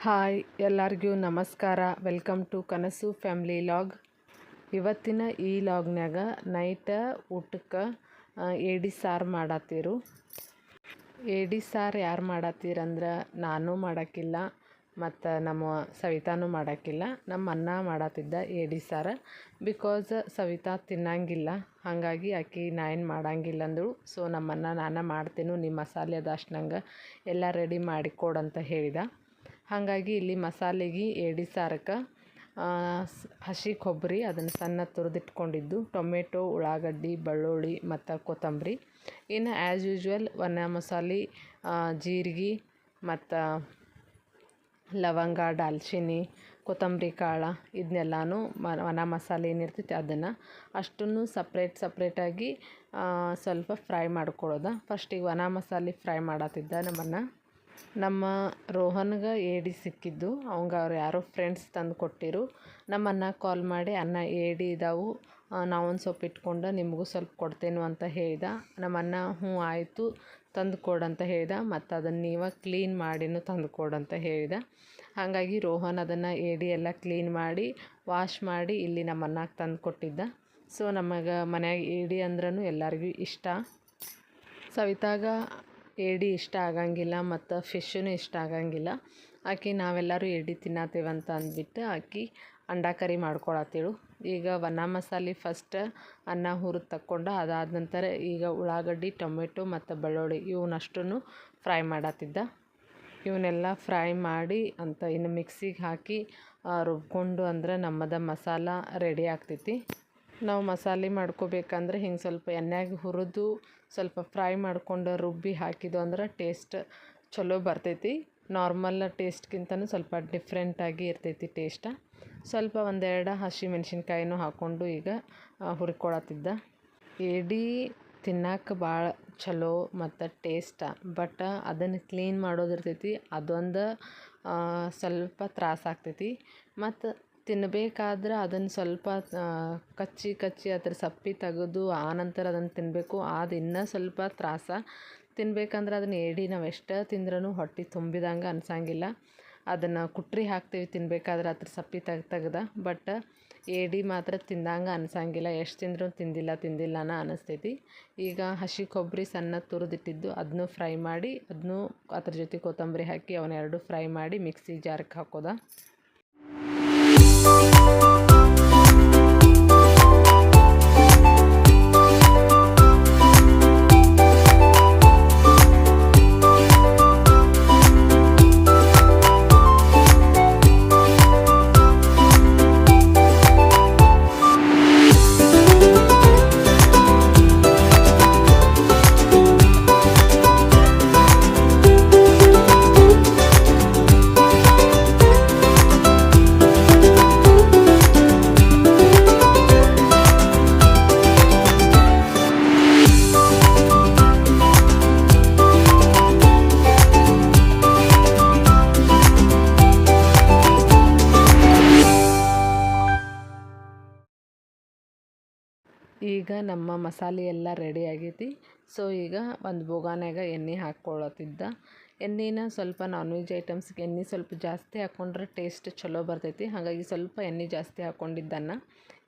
Hi, ಎಲ್ಲರಿಗೂ ನಮಸ್ಕಾರ. Welcome to Kanasu family vlog. ಇವತ್ತಿನ ಈ ಲಾಗ್ನಾಗ ನೈಟ ಊಟಕ್ಕೆ ಏಡಿ ಸಾರು ಮಾಡತ್ತೀರು ಏಡಿ ಸಾರು ಯಾರು ಮಾಡತ್ತೀರಂದ್ರೆ ನಾನು ಮಾಡೋಕ್ಕಿಲ್ಲ ಮತ್ತು ನಮ್ಮ ಸವಿತಾನೂ ಮಾಡೋಕ್ಕಿಲ್ಲ ನಮ್ಮ ಅನ್ನ ಮಾಡತ್ತಿದ್ದ ಏಡಿ ಸಾರು. ಬಿಕಾಸ್ ಸವಿತಾ ತಿನ್ನಂಗಿಲ್ಲ, ಹಾಗಾಗಿ ಆಕೆ ನಾ ಏನು ಮಾಡಂಗಿಲ್ಲ ಅಂದಳು. ಸೊ, ನಮ್ಮ ಅಣ್ಣ ನಾನು ಮಾಡ್ತೇನೆ ನಿಮ್ಮ ಮಸಾಲೆ ಅದಷ್ಟು ನಂಗೆ ಎಲ್ಲ ರೆಡಿ ಮಾಡಿಕೊಡಂತ ಹೇಳಿದ. ಹಾಗಾಗಿ ಇಲ್ಲಿ ಮಸಾಲೆಗೆ ಎಡಿ ಸಾರಕ್ಕೆ ಹಸಿ ಕೊಬ್ಬರಿ, ಅದನ್ನು ಸಣ್ಣ ತುರಿದಿಟ್ಕೊಂಡಿದ್ದು, ಟೊಮೆಟೊ, ಉಳ್ಳಾಗಡ್ಡಿ, ಬೆಳ್ಳುಳ್ಳಿ ಮತ್ತು ಕೊತ್ತಂಬರಿ. ಇನ್ನು ಆ್ಯಸ್ ಯೂಶ್ವಲ್ ಒಣ ಮಸಾಲೆ ಜೀರಿಗೆ ಮತ್ತು ಲವಂಗ, ದಾಲ್ಚಿನ್ನಿ, ಕೊತ್ತಂಬರಿ ಕಾಳು ಇದನ್ನೆಲ್ಲನೂ ಒಣ ಮಸಾಲೆ ಏನಿರ್ತೈತಿ ಅದನ್ನು ಅಷ್ಟನ್ನು ಸಪ್ರೇಟ್ ಸಪ್ರೇಟಾಗಿ ಸ್ವಲ್ಪ ಫ್ರೈ ಮಾಡ್ಕೊಳ್ಳೋದು ಫಸ್ಟಿಗೆ ಒಣ ಮಸಾಲೆ ಫ್ರೈ ಮಾಡತ್ತಿದ್ದ ನಮ್ಮನ್ನ. ನಮ್ಮ ರೋಹನ್ಗೆ ಏಡಿ ಸಿಕ್ಕಿದ್ದು. ಅವಂಗೆ ಅವ್ರು ಯಾರೋ ಫ್ರೆಂಡ್ಸ್ ತಂದು ಕೊಟ್ಟಿರು. ನಮ್ಮ ಕಾಲ್ ಮಾಡಿ, ಅಣ್ಣ, ಏಡಿ ಇದಾವು. ನಾವೊಂದು ಸ್ವಲ್ಪ ಇಟ್ಕೊಂಡು ನಿಮಗೂ ಸ್ವಲ್ಪ ಕೊಡ್ತೇನೆ ಅಂತ ಹೇಳಿದ. ನಮ್ಮ ಅಣ್ಣ ಹ್ಞೂ, ಆಯಿತು, ತಂದು ಕೊಡಂತ ಹೇಳಿದ. ಮತ್ತು ಅದನ್ನು ನೀವು ಕ್ಲೀನ್ ಮಾಡಿನೂ ತಂದು ಕೊಡಂತ ಹೇಳಿದ. ಹಾಗಾಗಿ ರೋಹನ್ ಅದನ್ನು ಏಡಿ ಎಲ್ಲ ಕ್ಲೀನ್ ಮಾಡಿ ವಾಶ್ ಮಾಡಿ ಇಲ್ಲಿ ನಮ್ಮ ತಂದು ಕೊಟ್ಟಿದ್ದ. ಸೊ ನಮಗೆ ಮನ್ಯಾಗ ಏಡಿ ಅಂದ್ರೂ ಎಲ್ಲರಿಗೂ ಇಷ್ಟ. ಸವಿತಾಗ ಏಡಿ ಇಷ್ಟ ಆಗಂಗಿಲ್ಲ ಮತ್ತು ಫಿಶ್ಶೂ ಇಷ್ಟ ಆಗಂಗಿಲ್ಲ. ಆಕೆ ನಾವೆಲ್ಲರೂ ಏಡಿ ತಿನ್ನತ್ತೇವಂತ ಅಂದ್ಬಿಟ್ಟು ಆಕೆ ಅಂಡ ಕರಿ ಮಾಡ್ಕೊಳತ್ತೇಳು. ಈಗ ಒಣ ಮಸಾಲೆ ಫಸ್ಟ್ ಅನ್ನ ಹುರಿದು ತಕ್ಕೊಂಡು ಅದಾದ ನಂತರ ಈಗ ಉಳ್ಳಾಗಡ್ಡಿ, ಟೊಮೆಟೊ ಮತ್ತು ಬೆಳ್ಳುಳ್ಳಿ ಇವನ್ನಷ್ಟು ಫ್ರೈ ಮಾಡತ್ತಿದ್ದ. ಇವನ್ನೆಲ್ಲ ಫ್ರೈ ಮಾಡಿ ಅಂತ ಇನ್ನು ಮಿಕ್ಸಿಗೆ ಹಾಕಿ ರುಬ್ಕೊಂಡು ಅಂದ್ರೆ ನಮ್ಮದ ಮಸಾಲ ರೆಡಿ ಆಗ್ತೈತಿ. ನಾವು ಮಸಾಲೆ ಮಾಡ್ಕೋಬೇಕಂದ್ರೆ ಹಿಂಗೆ ಸ್ವಲ್ಪ ಎಣ್ಣೆಗೆ ಹುರಿದು ಸ್ವಲ್ಪ ಫ್ರೈ ಮಾಡ್ಕೊಂಡು ರುಬ್ಬಿ ಹಾಕಿದ್ದು ಅಂದ್ರೆ ಟೇಸ್ಟ್ ಚಲೋ ಬರ್ತೈತಿ. ನಾರ್ಮಲ್ ಟೇಸ್ಟ್ಗಿಂತನೂ ಸ್ವಲ್ಪ ಡಿಫ್ರೆಂಟಾಗಿ ಇರ್ತೈತಿ ಟೇಸ್ಟ. ಸ್ವಲ್ಪ ಒಂದೆರಡು ಹಸಿ ಮೆಣಸಿನ್ಕಾಯಿನೂ ಹಾಕ್ಕೊಂಡು ಈಗ ಹುರ್ಕೊಳತ್ತಿದ್ದ. ಏಡಿ ತಿನ್ನಕ್ಕೆ ಭಾಳ ಚಲೋ ಮತ್ತು ಟೇಸ್ಟ, ಬಟ್ ಅದನ್ನು ಕ್ಲೀನ್ ಮಾಡೋದಿರ್ತೈತಿ, ಅದೊಂದು ಸ್ವಲ್ಪ ತ್ರಾಸ ಆಗ್ತೈತಿ. ಮತ್ತು ತಿನ್ನಬೇಕಾದ್ರೆ ಅದನ್ನು ಸ್ವಲ್ಪ ಕಚ್ಚಿ ಕಚ್ಚಿ ಅದ್ರ ಸಪ್ಪಿ ತೆಗೆದು ಆನಂತರ ಅದನ್ನು ತಿನ್ನಬೇಕು ಅದು ಇನ್ನೂ ಸ್ವಲ್ಪ ತ್ರಾಸ. ತಿನ್ಬೇಕಂದ್ರೆ ಅದನ್ನು ಏಡಿ ನಾವು ಎಷ್ಟು ತಿಂದ್ರೂ ಹೊಟ್ಟೆ ತುಂಬಿದಂಗೆ ಅನ್ಸಂಗಿಲ್ಲ. ಅದನ್ನು ಕುಟ್ರಿ ಹಾಕ್ತೀವಿ ತಿನ್ಬೇಕಾದ್ರೆ ಅದ್ರ ಸಪ್ಪಿ ತೆಗ್ದು ತೆಗ್ದು. ಬಟ್ ಏಡಿ ಮಾತ್ರ ತಿಂದಂಗೆ ಅನ್ಸಂಗಿಲ್ಲ. ಎಷ್ಟು ತಿಂದರೂ ತಿಂದಿಲ್ಲ ತಿಂದಿಲ್ಲನ ಅನ್ನಿಸ್ತೈತಿ ಈಗ ಹಸಿ ಕೊಬ್ಬರಿ ಸಣ್ಣ ತುರಿದಿಟ್ಟಿದ್ದು ಅದನ್ನು ಫ್ರೈ ಮಾಡಿ ಅದನ್ನು ಅದ್ರ ಜೊತೆ ಕೊತ್ತಂಬರಿ ಹಾಕಿ ಅವನ್ನೆರಡು ಫ್ರೈ ಮಾಡಿ ಮಿಕ್ಸಿ ಜಾರ್ಗೆ ಹಾಕೋದ. Thank you. ಈಗ ನಮ್ಮ ಮಸಾಲೆ ಎಲ್ಲ ರೆಡಿ ಆಗೈತಿ. ಸೊ ಈಗ ಒಂದು ಬೋಗಾನ್ಯಾಗ ಎಣ್ಣೆ ಹಾಕ್ಕೊಳತ್ತಿದ್ದ. ಎಣ್ಣೆನ ಸ್ವಲ್ಪ ನಾನ್ ವೆಜ್ ಐಟಮ್ಸ್ಗೆ ಎಣ್ಣೆ ಸ್ವಲ್ಪ ಜಾಸ್ತಿ ಹಾಕ್ಕೊಂಡ್ರೆ ಟೇಸ್ಟ್ ಚಲೋ ಬರ್ತೈತಿ. ಹಾಗಾಗಿ ಸ್ವಲ್ಪ ಎಣ್ಣೆ ಜಾಸ್ತಿ ಹಾಕ್ಕೊಂಡಿದ್ದನ್ನು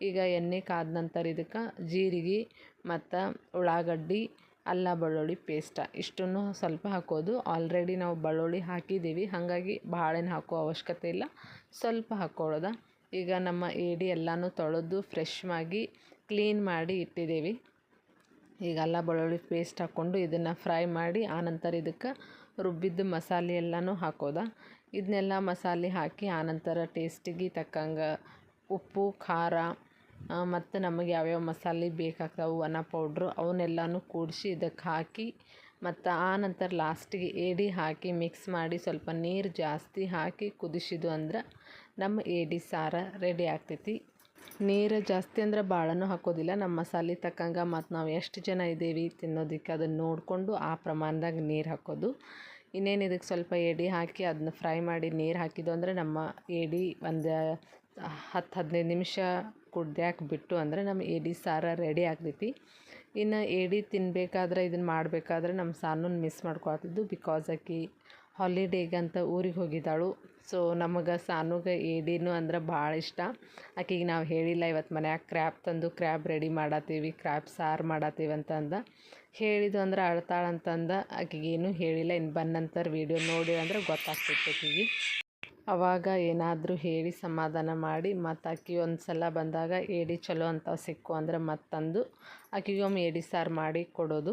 ಈಗ ಎಣ್ಣೆ ಕಾದ ನಂತರ ಇದಕ್ಕೆ ಜೀರಿಗೆ ಮತ್ತು ಉಳ್ಳಾಗಡ್ಡಿ, ಅಲ್ಲ ಬೆಳ್ಳುಳ್ಳಿ ಪೇಸ್ಟ ಇಷ್ಟನ್ನು ಸ್ವಲ್ಪ ಹಾಕೋದು. ಆಲ್ರೆಡಿ ನಾವು ಬೆಳ್ಳುಳ್ಳಿ ಹಾಕಿದ್ದೀವಿ. ಹಾಗಾಗಿ ಭಾಳೇನು ಹಾಕೋ ಅವಶ್ಯಕತೆ ಇಲ್ಲ. ಸ್ವಲ್ಪ ಹಾಕ್ಕೊಳ್ಳೋದ ಈಗ ನಮ್ಮ ಏಡಿ ಎಲ್ಲನೂ ತೊಳೆದು ಫ್ರೆಶ್ ಆಗಿ ಕ್ಲೀನ್ ಮಾಡಿ ಇಟ್ಟಿದ್ದೀವಿ. ಈಗ ಅಲ್ಲ ಬೆಳ್ಳುಳ್ಳಿ ಪೇಸ್ಟ್ ಹಾಕ್ಕೊಂಡು ಇದನ್ನು ಫ್ರೈ ಮಾಡಿ ಆನಂತರ ಇದಕ್ಕೆ ರುಬ್ಬಿದ್ದು ಮಸಾಲೆ ಎಲ್ಲನೂ ಹಾಕೋದ. ಇದನ್ನೆಲ್ಲ ಮಸಾಲೆ ಹಾಕಿ ಆನಂತರ ಟೇಸ್ಟಿಗೆ ತಕ್ಕಂಗೆ ಉಪ್ಪು, ಖಾರ ಮತ್ತು ನಮಗೆ ಯಾವ್ಯಾವ ಮಸಾಲೆ ಬೇಕಾಗ್ತವೆ ಒಣ ಪೌಡ್ರು ಅವನ್ನೆಲ್ಲನೂ ಕೂಡಿಸಿ ಇದಕ್ಕೆ ಹಾಕಿ, ಮತ್ತು ಆನಂತರ ಲಾಸ್ಟಿಗೆ ಏಡಿ ಹಾಕಿ ಮಿಕ್ಸ್ ಮಾಡಿ ಸ್ವಲ್ಪ ನೀರು ಜಾಸ್ತಿ ಹಾಕಿ ಕುದಿಸಿದ್ದು ಅಂದ್ರೆ ನಮ್ಮ ಏಡಿ ಸಾರು ರೆಡಿ ಆಗ್ತೈತಿ. ನೀರು ಜಾಸ್ತಿ ಅಂದ್ರೆ ಭಾಳನೂ ಹಾಕೋದಿಲ್ಲ. ನಮ್ಮ ಮಸಾಲೆ ತಕ್ಕಂಗೆ ಮತ್ತು ನಾವು ಎಷ್ಟು ಜನ ಇದ್ದೀವಿ ತಿನ್ನೋದಕ್ಕೆ ಅದನ್ನು ನೋಡಿಕೊಂಡು ಆ ಪ್ರಮಾಣದಾಗ ನೀರು ಹಾಕೋದು. ಇನ್ನೇನು ಇದಕ್ಕೆ ಸ್ವಲ್ಪ ಏಡಿ ಹಾಕಿ ಅದನ್ನ ಫ್ರೈ ಮಾಡಿ ನೀರು ಹಾಕಿದ್ದು ಅಂದರೆ ನಮ್ಮ ಏಡಿ ಒಂದು ಹತ್ತು ಹದಿನೈದು ನಿಮಿಷ ಕುದ್ಯಾಕೆ ಬಿಟ್ಟು ಅಂದರೆ ನಮ್ಮ ಏಡಿ ಸಾರ ರೆಡಿ ಆಗ್ತೈತಿ. ಇನ್ನು ಏಡಿ ತಿನ್ನಬೇಕಾದ್ರೆ ಇದನ್ನು ಮಾಡಬೇಕಾದ್ರೆ ನಮ್ಮ ಸಾರನ್ನ ಮಿಸ್ ಮಾಡ್ಕೊಳ್ತಿದ್ದು ಬಿಕಾಸ್ ಆಕಿ ಹಾಲಿಡೇಗಂತ ಊರಿಗೆ ಹೋಗಿದ್ದಾಳು. ಸೊ ನಮಗೆ ಸಾನುಗೆ ಏಡಿನೂ ಅಂದ್ರೆ ಭಾಳ ಇಷ್ಟ. ಆಕೆಗೆ ನಾವು ಹೇಳಿಲ್ಲ ಇವತ್ತು ಮನ್ಯಾಗ ಕ್ರ್ಯಾಬ್ ತಂದು ಕ್ರ್ಯಾಬ್ ರೆಡಿ ಮಾಡತ್ತೀವಿ ಕ್ರ್ಯಾಬ್ ಸಾರು ಮಾಡತ್ತೀವಿ ಅಂತಂದು ಹೇಳಿದ್ದು ಅಂದ್ರೆ ಅಳ್ತಾಳಂತಂದು ಆಕೆಗೆ ಏನೂ ಹೇಳಿಲ್ಲ ಇನ್ನು ಬಂದ ನಂತರ ವೀಡಿಯೋ ನೋಡಿ ಅಂದ್ರೆ ಗೊತ್ತಾಗ್ತಿತ್ತು ಆಕೆಗೆ. ಅವಾಗ ಏನಾದರೂ ಹೇಳಿ ಸಮಾಧಾನ ಮಾಡಿ, ಮತ್ತು ಅಕ್ಕಿ ಒಂದು ಸಲ ಬಂದಾಗ, ಏಡಿ ಚಲೋ ಅಂತ ಸಿಕ್ಕು ಅಂದ್ರೆ ಮತ್ತಂದು ತಂದು, ಆಕೆಗೊಮ್ಮೆ ಏಡಿ ಸಾರು ಮಾಡಿ ಕೊಡೋದು.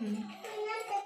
ಹ್ಞೂ